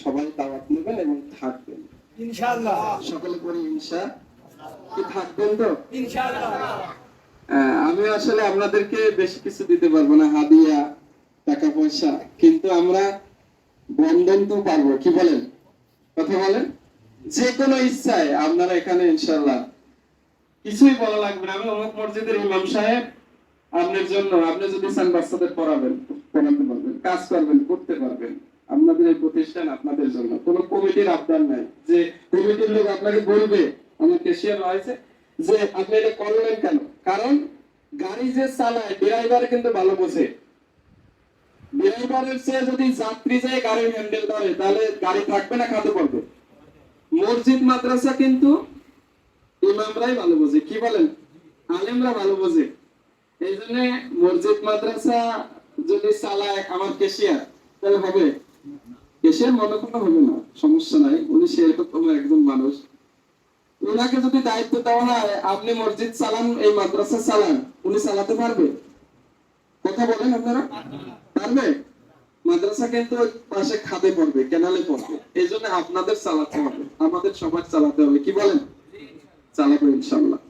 সবাই দাওয়াত নেবেন এবং থাকবেন। ইনশাআল্লাহ। সকলে করে ইনশা। কি থাকবেন তো? ইনশাআল্লাহ। আমি আসলে আপনাদেরকে বেশি কিছু দিতে পারব না হাদিয়া টাকা পয়সা কিন্তু আমরা বন্ধন তো পারব কি বলেন? কথা বলেন? যে কোনো ইচ্ছায় আপনারা এখানে ইনশাল্লাহ কিছুই বলা লাগবে না। আমি অমুক মসজিদের ইমাম সাহেব আপনার জন্য আপনি যদি চান বাচ্চাদের পড়াবেন পড়াতে পারবেন কাজ করবেন করতে পারবেন। আপনাদের এই প্রতিষ্ঠান আপনাদের জন্য। কোনো কমিটির আবদার নাই যে কমিটির লোক আপনাকে বলবে, আমার কেশিয়ার হয়েছে, যে আপনি এটা করলেন কেন? কারণ গাড়ি যে চালায় ড্রাইভার কিন্তু ভালো বোঝে। ড্রাইভারের চেয়ে যদি যাত্রী যায় হ্যান্ডেল তাহলে গাড়ি থাকবে না খাতে পড়বে। মসজিদ, মাদ্রাসা কিন্তু ইমামরাই ভালো বোঝে। কি বলেন? আলেমরা ভালো বোঝে। এই জন্য মসজিদ, মাদ্রাসা যদি চালায় আমার কেশিয়ার তাহলে হবে। কেশিয়ার মনে কোনো হবে না, সমস্যা নাই, উনি সেরকম একজন মানুষ। ওনাকে যদি দায়িত্ব দেওয়া হয়, আপনি মসজিদ চালান, এই মাদ্রাসা চালান, উনি চালাতে পারবে? কথা বলেন আপনারা? পারবে? মাদ্রাসা কিন্তু পাশে খাদে পড়বে, কেনালে পড়বে। এই জন্য আপনাদের চালাতে হবে, আমাদের সবার চালাতে হবে। কি বলেন? চালাবো ইনশাল্লাহ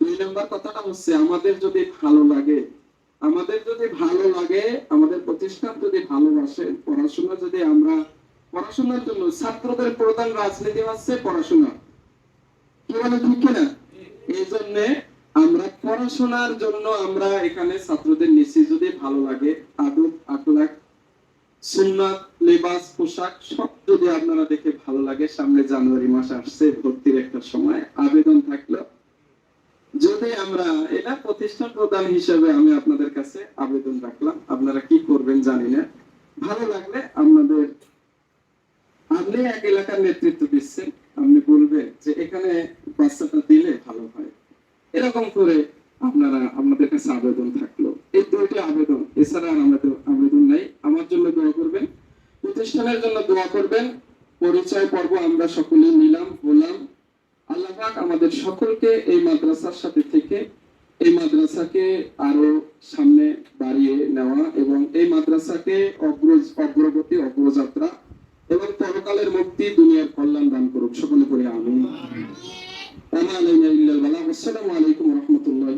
দুই নম্বর কথাটা হচ্ছে, আমাদের যদি ভালো লাগে আমাদের যদি ভালো লাগে আমাদের প্রতিষ্ঠান যদি ভালোবাসে, পড়াশোনা যদি আমরা, পড়াশোনার জন্য ছাত্রদের প্রধান রাজনীতি হচ্ছে পড়াশোনা। কি বলে ঠিক কিনা? এই জন্য আমরা পড়াশোনার জন্য আমরা এখানে ছাত্রদের নিচ্ছি যদি ভালো লাগে আদব আকলাক সুন্নাত, লেবাস, পোশাক, সব যদি আপনারা দেখে ভালো লাগে, সামনে জানুয়ারি মাস আসছে, ভর্তির একটা সময়, আবেদন যদি আমরা এটা প্রতিষ্ঠান প্রদান হিসেবে আমি আপনাদের কাছে আবেদন রাখলাম। আপনারা কি করবেন জানি না। ভালো লাগলে আপনাদের আপনি এক এলাকার নেতৃত্ব দিচ্ছেন, আপনি বলবেন যে এখানে বাচ্চাটা দিলে ভালো হয়। এরকম করে আপনারা আপনাদের কাছে আবেদন থাকল। এই দুইটি আবেদন, এছাড়া আর আমাদের আবেদন নাই। আমার জন্য দোয়া করবেন, প্রতিষ্ঠানের জন্য দোয়া করবেন। পরিচয় পর্ব আমরা সকলে নিলাম আল্লাহ আমাদের সকলকে এই মাদ্রাসার সাথে থেকে এই মাদ্রাসাকে আরও সামনে বাড়িয়ে নেওয়া এবং এই মাদ্রাসাকে অগ্রজ অগ্রগতি অগ্রযাত্রা এবং পরকালের মুক্তি দুনিয়ার কল্যাণ দান করুক সকলে করে আমি আসসালামু আলাইকুম রহমতুল্লাহ